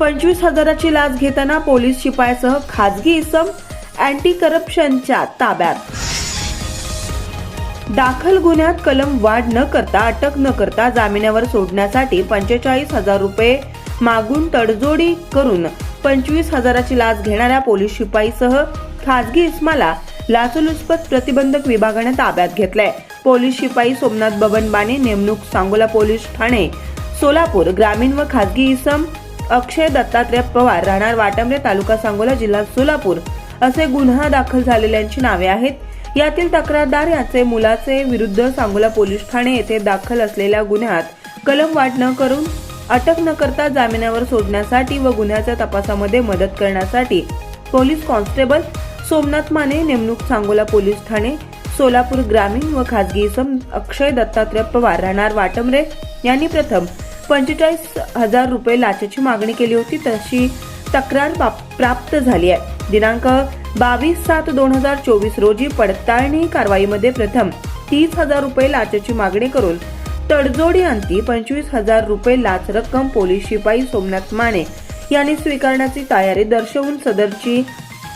पंचवीस हजाराची लाच घेताना पोलीस शिपायासह खाजगी इसम अँटी करप्शनच्या ताब्यात. दाखल गुन्ह्यात कलम वाढ न करता अटक न करता जामिनावर सोडण्यासाठी पंचेचाळीस हजार रुपये मागून तडजोडी करून पंचवीस हजाराची लाच घेणाऱ्या पोलीस शिपाईसह खाजगी इस्माला लाचलुचपत प्रतिबंधक विभागाने ताब्यात घेतलंय. पोलीस शिपाई सोमनाथ बबन बाणे नेमणूक सांगोला पोलीस ठाणे सोलापूर ग्रामीण व खाजगी इसम अक्षय दत्तात्रय पवार राहणार वाटमरे तालुका सांगोला जिल्हा सोलापूर असे गुन्हा दाखल झालेल्यांची नावे आहेत. यातील तक्रारदार याचे मुलाचे विरुद्ध सांगोला पोलीस ठाणे येथे दाखल असलेल्या गुन्ह्यात कलम वाट न करून अटक न करता जामिनावर सोडण्यासाठी व गुन्ह्याच्या तपासामध्ये मदत करण्यासाठी पोलीस कॉन्स्टेबल सोमनाथ माने नेमणूक सांगोला पोलीस ठाणे सोलापूर ग्रामीण व खाजगी इसम अक्षय दत्तात्रय पवार राहणार वाटमरे यांनी प्रथम पंचेचाळीस हजार रुपये लाचेची मागणी केली होती तशी तक्रार प्राप्त झाली आहे. दिनांक बावीस सात दोन हजार चोवीस रोजी पडताळणी कारवाईमध्ये प्रथम तीस हजार रुपये लाचेची मागणी करून तडजोडी अंती पंचवीस हजार रुपये लाच रक्कम पोलीस शिपाई सोमनाथ माने यांनी स्वीकारण्याची तयारी दर्शवून सदरची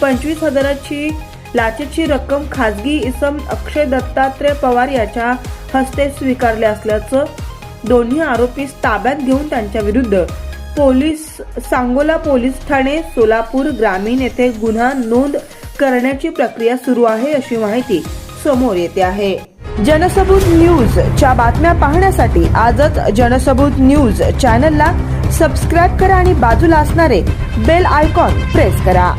पंचवीस हजाराची लाचेची रक्कम खासगी इसम अक्षय दत्तात्रय पवार याच्या हस्ते स्वीकारले असल्याचं दोन्ही आरोपी ताब्यात घेऊन त्यांच्या विरुद्ध. पोलीस सांगोला पोलीस ठाणे सोलापूर ग्रामीण येथे गुन्हा नोंद करण्याची प्रक्रिया सुरू आहे अशी माहिती समोर येते आहे. जनसबूत न्यूज च्या बातम्या पाहण्यासाठी आजच जनसबूत न्यूज चॅनलला सबस्क्राईब करा आणि बाजूला असणारे बेल आयकॉन प्रेस करा.